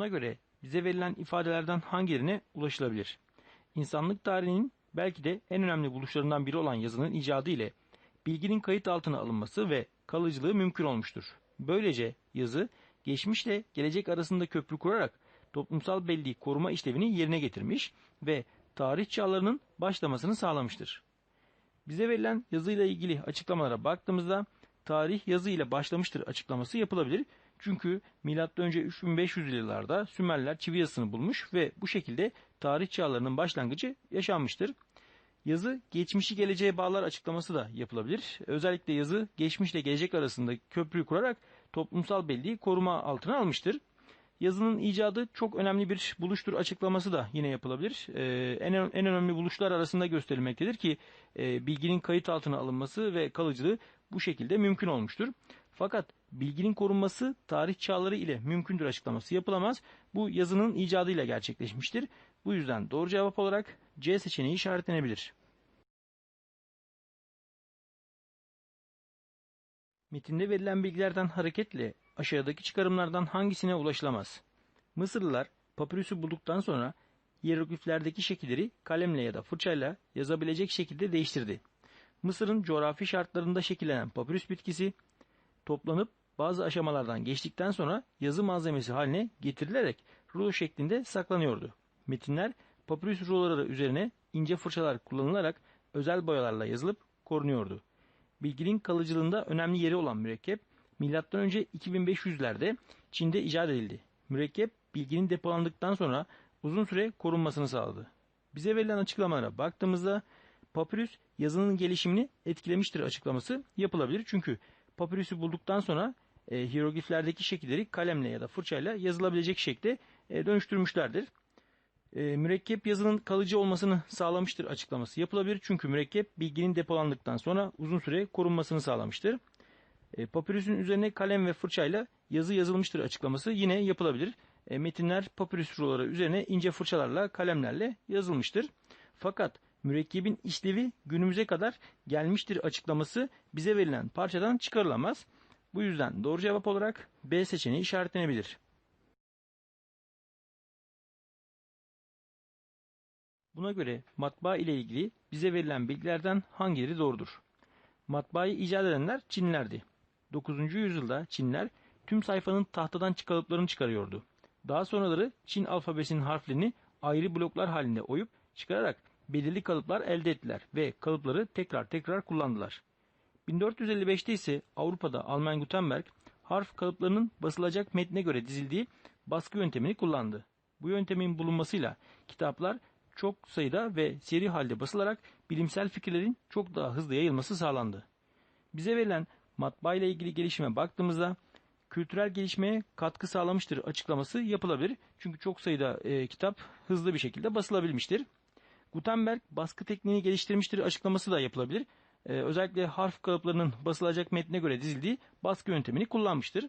Buna göre bize verilen ifadelerden hangilerine ulaşılabilir? İnsanlık tarihinin belki de en önemli buluşlarından biri olan yazının icadı ile bilginin kayıt altına alınması ve kalıcılığı mümkün olmuştur. Böylece yazı geçmişle gelecek arasında köprü kurarak toplumsal belleği koruma işlevini yerine getirmiş ve tarih çağlarının başlamasını sağlamıştır. Bize verilen yazıyla ilgili açıklamalara baktığımızda tarih yazı ile başlamıştır açıklaması yapılabilir. Çünkü M.Ö. 3500 yıllarda Sümerler çivi yazısını bulmuş ve bu şekilde tarih çağlarının başlangıcı yaşanmıştır. Yazı geçmişi geleceğe bağlar açıklaması da yapılabilir. Özellikle yazı geçmişle gelecek arasında köprüyü kurarak toplumsal belleği koruma altına almıştır. Yazının icadı çok önemli bir buluştur açıklaması da yine yapılabilir. Ee, en, en önemli buluşlar arasında gösterilmektedir ki e, bilginin kayıt altına alınması ve kalıcılığı bu şekilde mümkün olmuştur. Fakat bilginin korunması tarih çağları ile mümkündür açıklaması yapılamaz. Bu yazının icadıyla gerçekleşmiştir. Bu yüzden doğru cevap olarak C seçeneği işaretlenebilir. Metinde verilen bilgilerden hareketle aşağıdaki çıkarımlardan hangisine ulaşılamaz? Mısırlılar papirüsü bulduktan sonra hierogliflerdeki şekilleri kalemle ya da fırçayla yazabilecek şekilde değiştirdi. Mısır'ın coğrafi şartlarında şekillenen papirüs bitkisi toplanıp bazı aşamalardan geçtikten sonra yazı malzemesi haline getirilerek rulo şeklinde saklanıyordu. Metinler papirüs ruloları üzerine ince fırçalar kullanılarak özel boyalarla yazılıp korunuyordu. Bilginin kalıcılığında önemli yeri olan mürekkep, M.Ö. 2500'lerde Çin'de icat edildi. Mürekkep, bilginin depolandıktan sonra uzun süre korunmasını sağladı. Bize verilen açıklamalara baktığımızda papirüs yazının gelişimini etkilemiştir açıklaması yapılabilir. Çünkü papirüsü bulduktan sonra e, hierogliflerdeki şekilleri kalemle ya da fırçayla yazılabilecek şekilde e, dönüştürmüşlerdir. E, mürekkep yazının kalıcı olmasını sağlamıştır açıklaması yapılabilir. Çünkü mürekkep bilginin depolandıktan sonra uzun süre korunmasını sağlamıştır. E, papirüsün üzerine kalem ve fırçayla yazı yazılmıştır açıklaması yine yapılabilir. E, metinler papirüs ruloları üzerine ince fırçalarla kalemlerle yazılmıştır. Fakat mürekkebin işlevi günümüze kadar gelmiştir açıklaması bize verilen parçadan çıkarılamaz. Bu yüzden doğru cevap olarak B seçeneği işaretlenebilir. Buna göre matbaa ile ilgili bize verilen bilgilerden hangileri doğrudur? Matbaayı icat edenler Çinlilerdi. 9. yüzyılda Çinler tüm sayfanın tahtadan kalıplarını çıkarıyordu. Daha sonraları Çin alfabesinin harflerini ayrı bloklar halinde oyup çıkararak belirli kalıplar elde ettiler ve kalıpları tekrar tekrar kullandılar. 1455'te ise Avrupa'da Alman Gutenberg harf kalıplarının basılacak metne göre dizildiği baskı yöntemini kullandı. Bu yöntemin bulunmasıyla kitaplar çok sayıda ve seri halde basılarak bilimsel fikirlerin çok daha hızlı yayılması sağlandı. Bize verilen matbaa ile ilgili gelişime baktığımızda kültürel gelişmeye katkı sağlamıştır açıklaması yapılabilir. Çünkü çok sayıda e, kitap hızlı bir şekilde basılabilmiştir. Gutenberg baskı tekniğini geliştirmiştir açıklaması da yapılabilir. Ee, özellikle harf kalıplarının basılacak metne göre dizildiği baskı yöntemini kullanmıştır.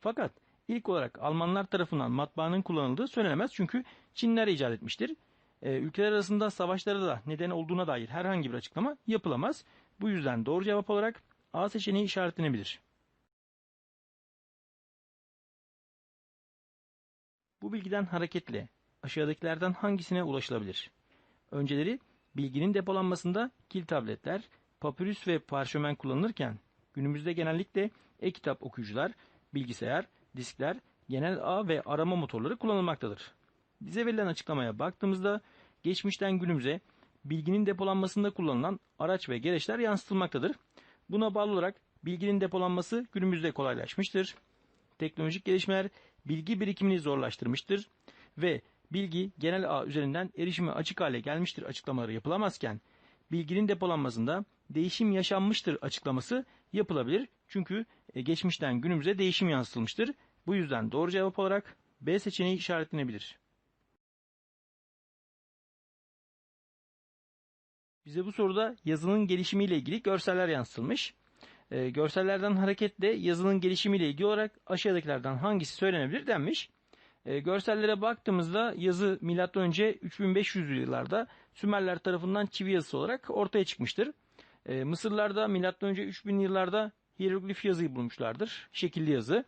Fakat ilk olarak Almanlar tarafından matbaanın kullanıldığı söylenemez çünkü Çinler icat etmiştir. Ee, ülkeler arasında savaşlara da neden olduğuna dair herhangi bir açıklama yapılamaz. Bu yüzden doğru cevap olarak A seçeneği işaretlenebilir. Bu bilgiden hareketle aşağıdakilerden hangisine ulaşılabilir? Önceleri bilginin depolanmasında kil tabletler, papirüs ve parşömen kullanılırken günümüzde genellikle e-kitap okuyucular, bilgisayar, diskler, genel ağ ve arama motorları kullanılmaktadır. Bize verilen açıklamaya baktığımızda geçmişten günümüze bilginin depolanmasında kullanılan araç ve gereçler yansıtılmaktadır. Buna bağlı olarak bilginin depolanması günümüzde kolaylaşmıştır. Teknolojik gelişmeler bilgi birikimini zorlaştırmıştır ve bilgi genel ağ üzerinden erişime açık hale gelmiştir açıklamaları yapılamazken bilginin depolanmasında değişim yaşanmıştır açıklaması yapılabilir. Çünkü e, geçmişten günümüze değişim yansıtılmıştır. Bu yüzden doğru cevap olarak B seçeneği işaretlenebilir. Bize bu soruda yazının gelişimiyle ilgili görseller yansıtılmış. E, görsellerden hareketle yazının gelişimiyle ilgili olarak aşağıdakilerden hangisi söylenebilir denmiş. E, görsellere baktığımızda yazı M.Ö. 3500 yıllarda Sümerler tarafından çivi yazısı olarak ortaya çıkmıştır. E, Mısırlarda M.Ö. 3000 yıllarda hieroglif yazıyı bulmuşlardır. Şekilli yazı.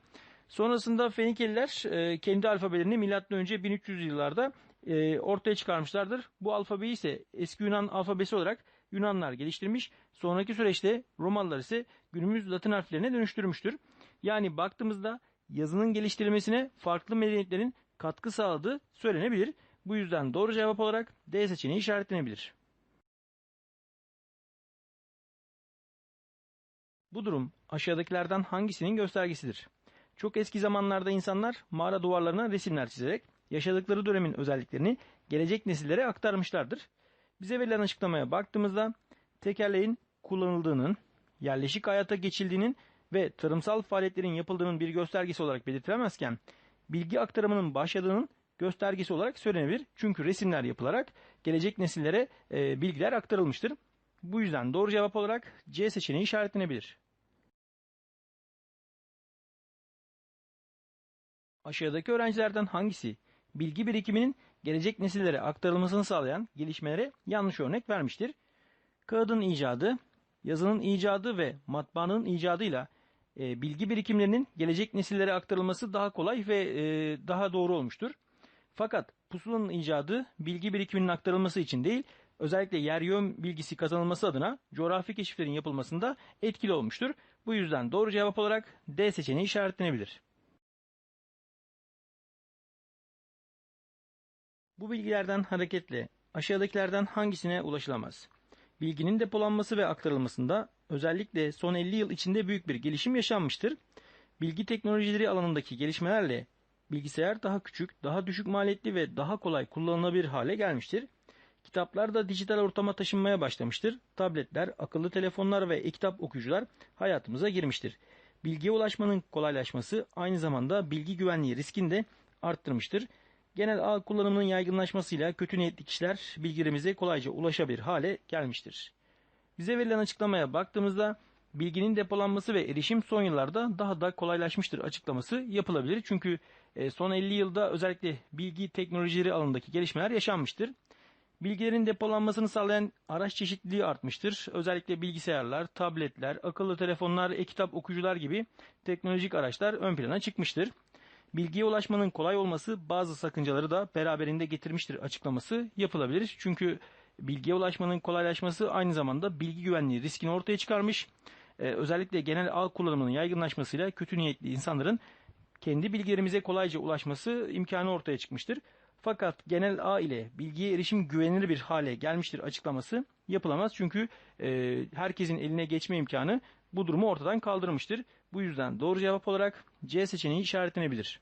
Sonrasında Fenikeliler e, kendi alfabelerini M.Ö. 1300 yıllarda e, ortaya çıkarmışlardır. Bu alfabeyi ise eski Yunan alfabesi olarak Yunanlar geliştirmiş. Sonraki süreçte Romalılar ise günümüz Latin harflerine dönüştürmüştür. Yani baktığımızda yazının geliştirilmesine farklı medeniyetlerin katkı sağladığı söylenebilir. Bu yüzden doğru cevap olarak D seçeneği işaretlenebilir. Bu durum aşağıdakilerden hangisinin göstergesidir? Çok eski zamanlarda insanlar mağara duvarlarına resimler çizerek yaşadıkları dönemin özelliklerini gelecek nesillere aktarmışlardır. Bize verilen açıklamaya baktığımızda tekerleğin kullanıldığının, yerleşik hayata geçildiğinin ve tarımsal faaliyetlerin yapıldığının bir göstergesi olarak belirtilemezken bilgi aktarımının başladığının göstergesi olarak söylenebilir. Çünkü resimler yapılarak gelecek nesillere e, bilgiler aktarılmıştır. Bu yüzden doğru cevap olarak C seçeneği işaretlenebilir. Aşağıdaki öğrencilerden hangisi bilgi birikiminin gelecek nesillere aktarılmasını sağlayan gelişmelere yanlış örnek vermiştir? Kağıdın icadı, yazının icadı ve matbaanın icadıyla e, bilgi birikimlerinin gelecek nesillere aktarılması daha kolay ve e, daha doğru olmuştur. Fakat pusulanın icadı bilgi birikiminin aktarılması için değil, özellikle yer yön bilgisi kazanılması adına coğrafi keşiflerin yapılmasında etkili olmuştur. Bu yüzden doğru cevap olarak D seçeneği işaretlenebilir. Bu bilgilerden hareketle aşağıdakilerden hangisine ulaşılamaz? Bilginin depolanması ve aktarılmasında özellikle son 50 yıl içinde büyük bir gelişim yaşanmıştır. Bilgi teknolojileri alanındaki gelişmelerle bilgisayar daha küçük, daha düşük maliyetli ve daha kolay kullanılabilir hale gelmiştir. Kitaplar da dijital ortama taşınmaya başlamıştır. Tabletler, akıllı telefonlar ve e-kitap okuyucular hayatımıza girmiştir. Bilgiye ulaşmanın kolaylaşması aynı zamanda bilgi güvenliği riskini de arttırmıştır. Genel ağ kullanımının yaygınlaşmasıyla kötü niyetli kişiler bilgilerimize kolayca ulaşabilir hale gelmiştir. Bize verilen açıklamaya baktığımızda bilginin depolanması ve erişim son yıllarda daha da kolaylaşmıştır açıklaması yapılabilir. Çünkü e, son 50 yılda özellikle bilgi teknolojileri alanındaki gelişmeler yaşanmıştır. Bilgilerin depolanmasını sağlayan araç çeşitliliği artmıştır. Özellikle bilgisayarlar, tabletler, akıllı telefonlar, e-kitap okuyucular gibi teknolojik araçlar ön plana çıkmıştır. Bilgiye ulaşmanın kolay olması bazı sakıncaları da beraberinde getirmiştir açıklaması yapılabilir. Çünkü bilgiye ulaşmanın kolaylaşması aynı zamanda bilgi güvenliği riskini ortaya çıkarmış. Ee, özellikle genel ağ kullanımının yaygınlaşmasıyla kötü niyetli insanların kendi bilgilerimize kolayca ulaşması imkanı ortaya çıkmıştır. Fakat genel ağ ile bilgiye erişim güvenilir bir hale gelmiştir açıklaması yapılamaz. Çünkü e, herkesin eline geçme imkanı bu durumu ortadan kaldırmıştır. Bu yüzden doğru cevap olarak C seçeneği işaretlenebilir.